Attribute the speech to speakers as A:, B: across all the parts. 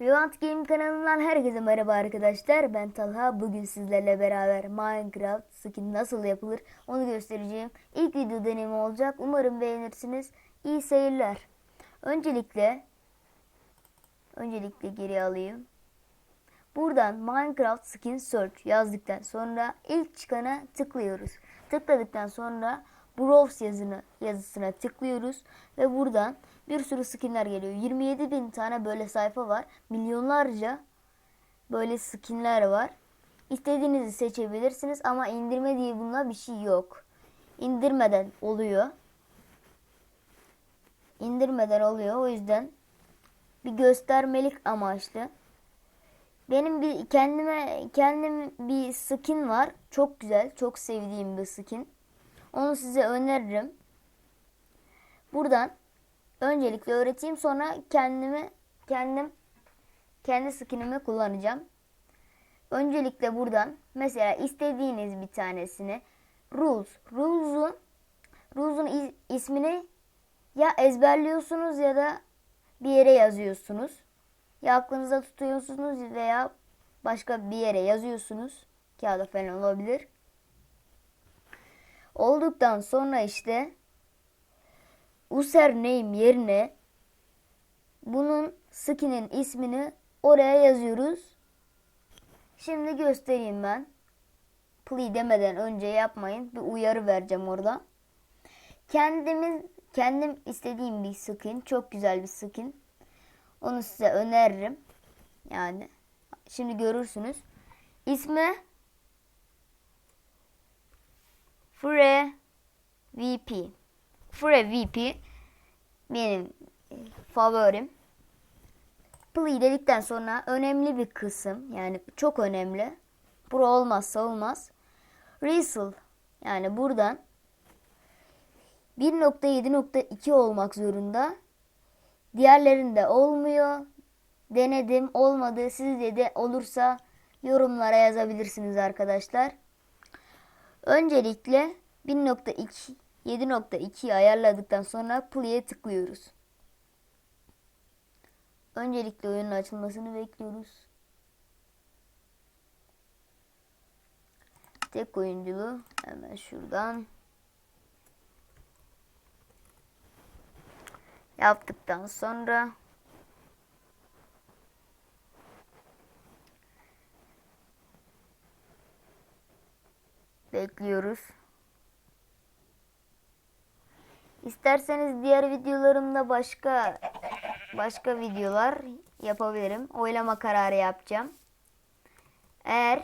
A: Revant Game kanalından herkese merhaba arkadaşlar. Ben Talha. Bugün sizlerle beraber Minecraft skin nasıl yapılır onu göstereceğim. İlk video deneyimi olacak. Umarım beğenirsiniz. İyi seyirler. Öncelikle öncelikle geri alayım. Buradan Minecraft Skin Search yazdıktan sonra ilk çıkana tıklıyoruz. Tıkladıktan sonra Browse yazını, yazısına tıklıyoruz ve buradan bir sürü skinler geliyor. 27 bin tane böyle sayfa var. Milyonlarca böyle skinler var. İstediğinizi seçebilirsiniz ama indirme diye bunda bir şey yok. İndirmeden oluyor. İndirmeden oluyor. O yüzden bir göstermelik amaçlı. Benim bir kendime kendim bir skin var. Çok güzel, çok sevdiğim bir skin. Onu size öneririm. Buradan öncelikle öğreteyim sonra kendimi kendim kendi skinimi kullanacağım. Öncelikle buradan mesela istediğiniz bir tanesini rules rules'un rules'un is- ismini ya ezberliyorsunuz ya da bir yere yazıyorsunuz. Ya aklınıza tutuyorsunuz veya başka bir yere yazıyorsunuz. Kağıda falan olabilir. Olduktan sonra işte username yerine bunun skin'in ismini oraya yazıyoruz. Şimdi göstereyim ben. Play demeden önce yapmayın. Bir uyarı vereceğim orada. Kendimin kendim istediğim bir skin, çok güzel bir skin. Onu size öneririm. Yani şimdi görürsünüz. İsmi Fre VP. Fre VP benim e, favorim. Play dedikten sonra önemli bir kısım yani çok önemli. Bura olmazsa olmaz. Resell yani buradan 1.7.2 olmak zorunda. Diğerlerinde olmuyor. Denedim olmadı. Sizde de olursa yorumlara yazabilirsiniz arkadaşlar. Öncelikle 1.2 7.2'yi ayarladıktan sonra play'e tıklıyoruz. Öncelikle oyunun açılmasını bekliyoruz. Tek oyunculu hemen şuradan yaptıktan sonra bekliyoruz. İsterseniz diğer videolarımda başka başka videolar yapabilirim. Oylama kararı yapacağım. Eğer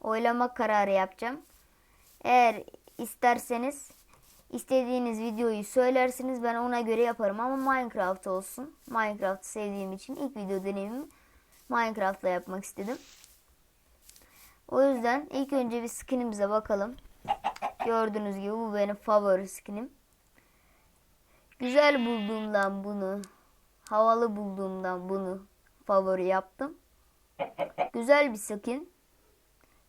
A: oylama kararı yapacağım. Eğer isterseniz istediğiniz videoyu söylersiniz ben ona göre yaparım ama Minecraft olsun. Minecraft sevdiğim için ilk video deneyimimi Minecraft'la yapmak istedim. O yüzden ilk önce bir skinimize bakalım. Gördüğünüz gibi bu benim favori skinim. Güzel bulduğumdan bunu, havalı bulduğumdan bunu favori yaptım. Güzel bir skin.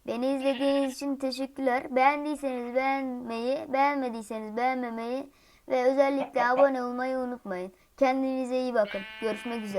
A: Beni izlediğiniz için teşekkürler. Beğendiyseniz beğenmeyi, beğenmediyseniz beğenmemeyi ve özellikle abone olmayı unutmayın. Kendinize iyi bakın. Görüşmek üzere.